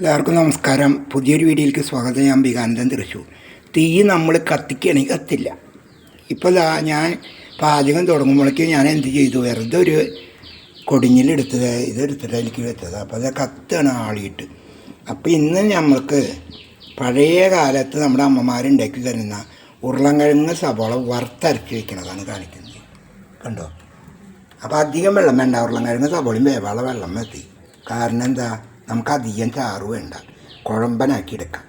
എല്ലാവർക്കും നമസ്കാരം. പുതിയൊരു വീഡിയോയിലേക്ക് സ്വാഗതം. ഞാൻ വികാനന്ദൻ തൃശ്ശൂർ തീ നമ്മൾ കത്തിക്കുകയാണെങ്കിൽ കത്തില്ല. ഇപ്പോൾ ദാ ഞാൻ പാചകം തുടങ്ങുമ്പോഴേക്കും ഞാൻ എന്ത് ചെയ്തു? വെറുതെ ഒരു കൊടിഞ്ഞിലെടുത്തത് ഇതെടുത്തിട്ട് എനിക്ക് വെച്ചത്. അപ്പോൾ അത് കത്താണ് ആളിയിട്ട്. അപ്പോൾ ഇന്ന് നമ്മൾക്ക് പഴയ കാലത്ത് നമ്മുടെ അമ്മമാരുണ്ടാക്കി തരുന്ന ഉരുളൻകിഴങ്ങ് സവോള വറുത്തരച്ച് വെക്കണതാണ് കാണിക്കുന്നത്. കണ്ടോ? അപ്പോൾ അധികം വെള്ളം വേണ്ട. ഉരുളൻകിഴങ്ങ് സവോളയും വേവാള വെള്ളം എത്തി കാരണം എന്താ? നമുക്ക് അധികം ചാറ് വേണ്ട. കുഴമ്പനാക്കി എടുക്കാം.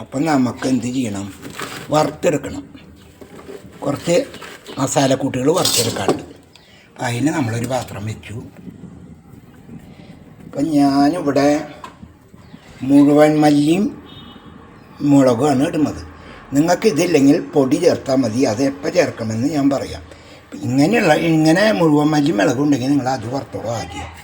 അപ്പം നമുക്ക് എന്ത് ചെയ്യണം? വറുത്തെടുക്കണം. കുറച്ച് മസാലക്കൂട്ടുകൾ വറുത്തെടുക്കാറുണ്ട് അപ്പം അതിന് നമ്മളൊരു പാത്രം വെച്ചു. അപ്പം ഞാനിവിടെ മുഴുവൻ മല്ലിയും മുളകുമാണ് ഇടുന്നത്. നിങ്ങൾക്ക് ഇതില്ലെങ്കിൽ പൊടി ചേർത്താൽ മതി. അത് എപ്പോൾ ചേർക്കണമെന്ന് ഞാൻ പറയാം. ഇങ്ങനെയുള്ള ഇങ്ങനെ മുഴുവൻ മല്ലി മുളകും ഉണ്ടെങ്കിൽ നിങ്ങൾ അത് വറുത്തോളൂ ആദ്യം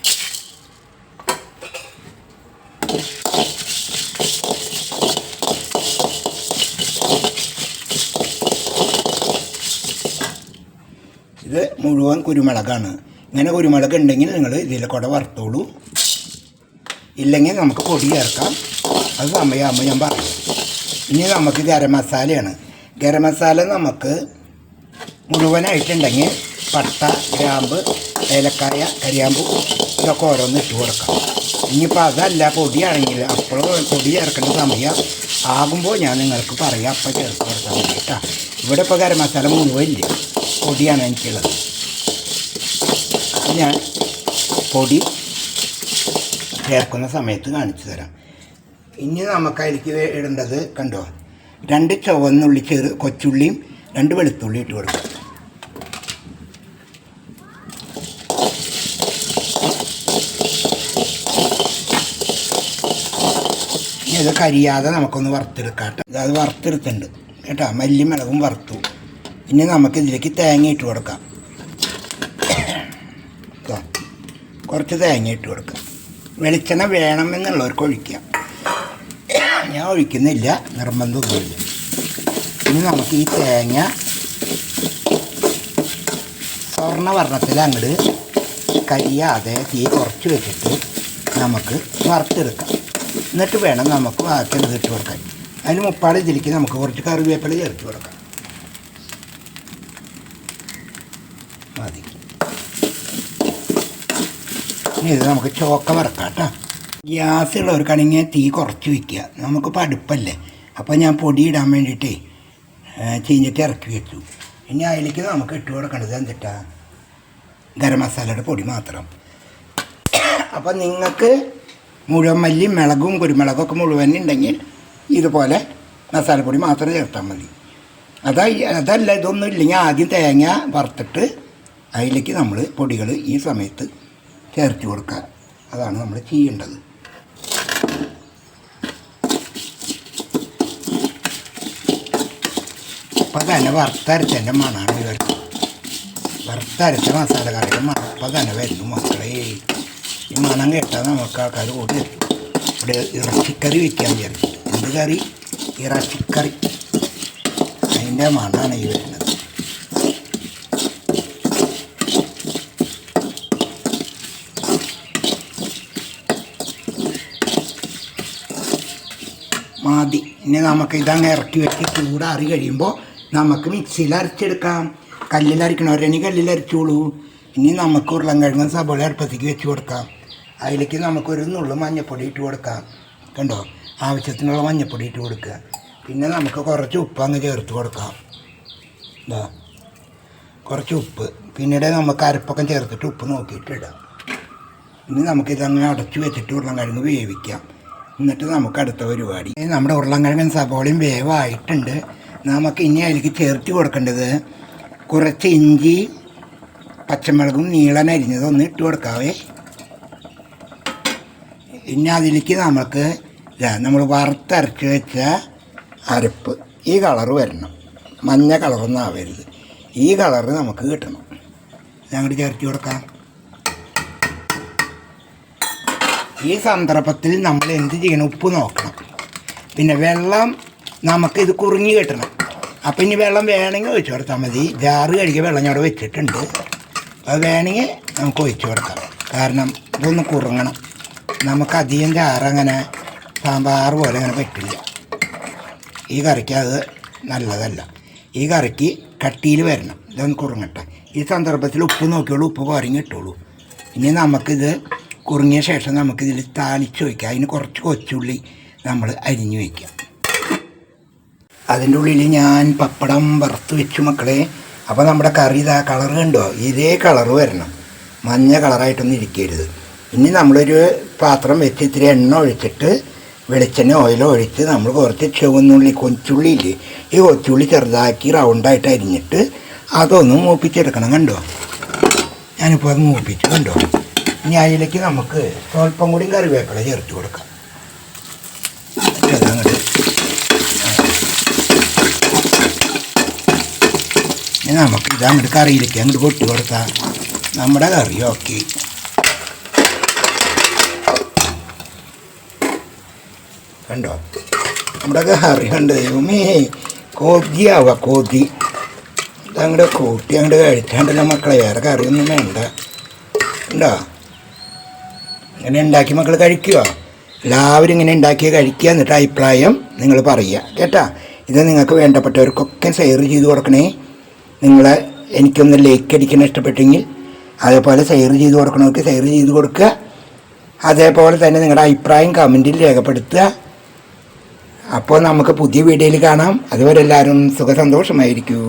ഇത് മുഴുവൻ കുരുമുളകാണ്. ഇങ്ങനെ കുരുമുളക് ഉണ്ടെങ്കിൽ നിങ്ങൾ ഇതിൽ കൂടെ വറുത്തോളൂ. ഇല്ലെങ്കിൽ നമുക്ക് പൊടി ചേർക്കാം. അത് സമയമാകുമ്പോൾ ഞാൻ പറയാം. ഇനി നമുക്ക് ഗരം മസാലയാണ്. ഗരം മസാല നമുക്ക് മുഴുവനായിട്ടുണ്ടെങ്കിൽ പട്ട ഗ്രാമ്പ് ഏലക്കായ കരിയാമ്പ് ഇതൊക്കെ ഓരോന്ന് ഇട്ട് കൊടുക്കാം. ഇനിയിപ്പോൾ അതല്ല പൊടിയാണെങ്കിൽ അപ്പോൾ പൊടി ചേർക്കേണ്ട സമയം ആകുമ്പോൾ ഞാൻ നിങ്ങൾക്ക് പറയാം. അപ്പോൾ ചേർത്ത് കൊടുത്താൽ മതി കേട്ടോ. ഇവിടെ ഇപ്പോൾ ഗരം മസാല മുഴുവൻ ഇല്ല? പൊടിയാണ് എനിക്കുള്ളത്. അത് ഞാൻ പൊടി ചേർക്കുന്ന സമയത്ത് കാണിച്ചു തരാം. ഇനി നമുക്ക് അതിലേക്ക് ഇടേണ്ടത് കണ്ടോ? രണ്ട് ചുവന്നുള്ളി ചെറു കൊച്ചുള്ളിയും രണ്ട് വെളുത്തുള്ളി ഇട്ട് കൊടുക്കുക ഇനി ഇത് കരിയാതെ നമുക്കൊന്ന് വറുത്തെടുക്കാം കേട്ടോ. അത് വറുത്തെടുത്തിട്ടുണ്ട്. കേട്ടോ? മല്ലി മുളകും വറുത്തു. ഇനി നമുക്ക് ഇതിലേക്ക് തേങ്ങ ഇട്ട് കൊടുക്കാം. കുറച്ച് തേങ്ങ ഇട്ട് കൊടുക്കാം. വെളിച്ചെണ്ണ വേണമെന്നുള്ളവർക്ക് ഒഴിക്കാം. ഞാൻ ഒഴിക്കുന്നില്ല നിർബന്ധമൊന്നുമില്ല ഇനി നമുക്ക് ഈ തേങ്ങ സ്വർണവർണത്തിൽ അങ്ങോട്ട് കരിയാതെ തീ കുറച്ച് വെച്ചിട്ട് നമുക്ക് വറുത്തെടുക്കാം. എന്നിട്ട് വേണം നമുക്ക് ബാക്കിയുള്ളത് ഇട്ട് കൊടുക്കാൻ. അതിന് മുപ്പാട് ഇതിലേക്ക് നമുക്ക് കുറച്ച് കറിവേപ്പില ചേർത്ത് കൊടുക്കാം. മതി. ഇത് നമുക്ക് ചോക്ക വറക്കാം കേട്ടോ ഗ്യാസ് ഉള്ളവർക്കാണെങ്കിൽ തീ കുറച്ച് വയ്ക്കുക. നമുക്കിപ്പോൾ അടുപ്പല്ലേ അപ്പോൾ ഞാൻ പൊടി ഇടാൻ വേണ്ടിയിട്ടേ ചീഞ്ഞിട്ട് ഇറക്കി വെച്ചു. ഇനി അതിലേക്ക് നമുക്ക് ഇട്ട് കൊടുക്കേണ്ടത് എന്തിട്ടാ? ഗരം മസാലയുടെ പൊടി മാത്രം. അപ്പോൾ നിങ്ങൾക്ക് മുഴുവൻ മല്ലി മിളകും കുരുമുളകൊക്കെ മുഴുവൻ ഉണ്ടെങ്കിൽ ഇതുപോലെ മസാലപ്പൊടി മാത്രം ചേർത്താൽ മതി. അതാ അതല്ല ഇതൊന്നും ഇല്ലെങ്കിൽ ആദ്യം തേങ്ങ വറുത്തിട്ട് അതിലേക്ക് നമ്മൾ പൊടികൾ ഈ സമയത്ത് ചേർത്ത് കൊടുക്കുക. അതാണ് നമ്മൾ ചെയ്യേണ്ടത്. അപ്പം തന്നെ വറുത്തരച്ചതിന്റെ മണാണ് വരുന്നത് വറുത്തരച്ച മസാല കറിയുടെ മണം അപ്പം തന്നെ വരുന്നു മക്കളെ. ഈ മണം കേട്ടാൽ നമുക്ക് ആൾക്കാർ കൂടി ഇവിടെ ഇറച്ചിക്കറി വയ്ക്കാൻ വിചാരിച്ചു എന്ത് കറി? ഇറച്ചിക്കറി. അതിന്റെ മണമാണ് ഈ വരുന്നത്. മതി. ഇനി നമുക്ക് ഇതങ്ങ് ഇറക്കി വെച്ച് ചൂടാറി കഴിയുമ്പോൾ നമുക്ക് മിക്സിയിൽ അരച്ചെടുക്കാം. കല്ലിൽ അരക്കണവരെങ്കിൽ കല്ലിൽ അരച്ചോളൂ. ഇനി നമുക്ക് ഉരുളൻകിഴങ്ങും സബോള അടുപ്പത്തേക്ക് വെച്ച് കൊടുക്കാം. അതിലേക്ക് നമുക്കൊരു നുള്ളു മഞ്ഞപ്പൊടി ഇട്ട് കൊടുക്കാം. കണ്ടോ? ആവശ്യത്തിനുള്ള മഞ്ഞപ്പൊടി ഇട്ട് കൊടുക്കുക. പിന്നെ നമുക്ക് കുറച്ച് ഉപ്പ് അങ്ങ് ചേർത്ത് കൊടുക്കാം. എന്താ കുറച്ച് ഉപ്പ്. പിന്നീട് നമുക്ക് അരപ്പൊക്കെ ചേർത്തിട്ട് ഉപ്പ് നോക്കിയിട്ട് ഇടാം. ഇനി നമുക്കിതങ്ങനെ അടച്ചു വെച്ചിട്ട് ഉരുളൻകിഴങ്ങ് വേവിക്കാം. എന്നിട്ട് നമുക്ക് അടുത്ത പരിപാടി. നമ്മുടെ ഉരുളൻകിഴങ്ങൻ സബോളയും വേവായിട്ടുണ്ട്. നമുക്ക് ഇനി അതിലേക്ക് ചേർത്ത് കൊടുക്കേണ്ടത് കുറച്ച് ഇഞ്ചി പച്ചമുളകും നീളൻ അരിഞ്ഞതൊന്ന് ഇട്ട് കൊടുക്കാവേ. ഇനി അതിലേക്ക് നമുക്ക് നമ്മൾ വറുത്തരച്ച് വെച്ച അരപ്പ് ഈ കളറ് വരണം. മഞ്ഞ കളറൊന്നും ആവരുത്. ഈ കളറ് നമുക്ക് കിട്ടണം. ഞങ്ങൾ ചേർത്ത് കൊടുക്കാം. ഈ സന്ദർഭത്തിൽ നമ്മൾ എന്ത് ചെയ്യണം? ഉപ്പ് നോക്കണം. പിന്നെ വെള്ളം നമുക്ക് ഇത് കുറുങ്ങി കിട്ടണം. അപ്പം ഇനി വെള്ളം വേണമെങ്കിൽ ഒഴിച്ചു കൊടുത്താൽ മതി. ജാറ് കഴുകിയ വെള്ളം ഞാൻ അവിടെ വെച്ചിട്ടുണ്ട്. അത് വേണമെങ്കിൽ നമുക്ക് ഒഴിച്ചു കൊടുക്കാം. കാരണം ഇതൊന്ന് കുറുങ്ങണം. നമുക്ക് അധികം ചാറങ്ങനെ സാമ്പാർ പോലെ അങ്ങനെ പറ്റില്ല. ഈ കറിക്ക് അത് നല്ലതല്ല. ഈ കറിക്ക് കട്ടിയിൽ വരണം. ഇതൊന്ന് കുറുങ്ങട്ടെ. ഈ സന്ദർഭത്തിൽ ഉപ്പ് നോക്കിയോളൂ. ഉപ്പ് കുറഞ്ഞിട്ടോളൂ ഇനി നമുക്കിത് കുറുങ്ങിയ ശേഷം നമുക്കിതിൽ താളിച്ച് വയ്ക്കാം അതിന് കുറച്ച് കൊച്ചുള്ളി നമ്മൾ അരിഞ്ഞു വയ്ക്കാം. അതിന്റെ ഉള്ളിൽ ഞാൻ പപ്പടം വറുത്ത് വെച്ചു മക്കളെ. അപ്പോൾ നമ്മുടെ കറി ഇതാ കളർ കണ്ടോ? ഇതേ കളർ വരണം. മഞ്ഞ കളറായിട്ടൊന്നും ഇരിക്കരുത്. ഇനി നമ്മളൊരു പാത്രം വെച്ച് ഇത്തിരി എണ്ണ ഒഴിച്ചിട്ട് വെളിച്ചെണ്ണ ഓയിലോ ഒഴിച്ച് നമ്മൾ കുറച്ച് ചുവന്നുള്ളി കൊച്ചുള്ളി ഇല്ലേ? ഈ കൊച്ചുള്ളി ചെറുതാക്കി റൗണ്ടായിട്ട് അരിഞ്ഞിട്ട് അതൊന്ന് മൂപ്പിച്ചെടുക്കണം കണ്ടോ? ഞാനിപ്പോൾ അത് മൂപ്പിച്ചു കണ്ടോ? ഇനി അതിലേക്ക് നമുക്ക് സ്വല്പം കൂടി കറിവേപ്പില ചേർത്ത് കൊടുക്കാം. ഇനി നമുക്ക് ഇത് അങ്ങോട്ട് കറിയിലേക്ക് അങ്ങോട്ട് കൊട്ടി കൊടുക്കാം. നമ്മുടെ കറി ഓക്കെ. കണ്ടോ? നമ്മുടെ കറി കണ്ട്? ദൈവമേ കൊതിയാവുക കൊതി. ഇതങ്ങോട്ട് കൂട്ടി അങ്ങോട്ട് കഴിച്ചാണ്ടല്ലോ മക്കളെ വേറെ കറിയൊന്നും വേണ്ട. ഉണ്ടോ ഇങ്ങനെ ഉണ്ടാക്കി മക്കൾ കഴിക്കുക എല്ലാവരും ഇങ്ങനെ ഉണ്ടാക്കി കഴിക്കുക എന്നിട്ട് അഭിപ്രായം നിങ്ങൾ പറയുക. കേട്ടാ? ഇത് നിങ്ങൾക്ക് വേണ്ടപ്പെട്ടവർക്കൊക്കെ ഷെയർ ചെയ്ത് കൊടുക്കണേ. നിങ്ങളെ എനിക്കൊന്ന് ലൈക്ക് അടിക്കാൻ ഇഷ്ടപ്പെട്ടെങ്കിൽ അതേപോലെ ഷെയർ ചെയ്ത് കൊടുക്കണവർക്ക് ഷെയർ ചെയ്ത് കൊടുക്കുക. അതേപോലെ തന്നെ നിങ്ങളുടെ അഭിപ്രായം കമന്റിൽ രേഖപ്പെടുത്തുക. അപ്പോൾ നമുക്ക് പുതിയ വീഡിയോയിൽ കാണാം. അതുവരെ എല്ലാവരും സുഖസന്തോഷമായിരിക്കൂ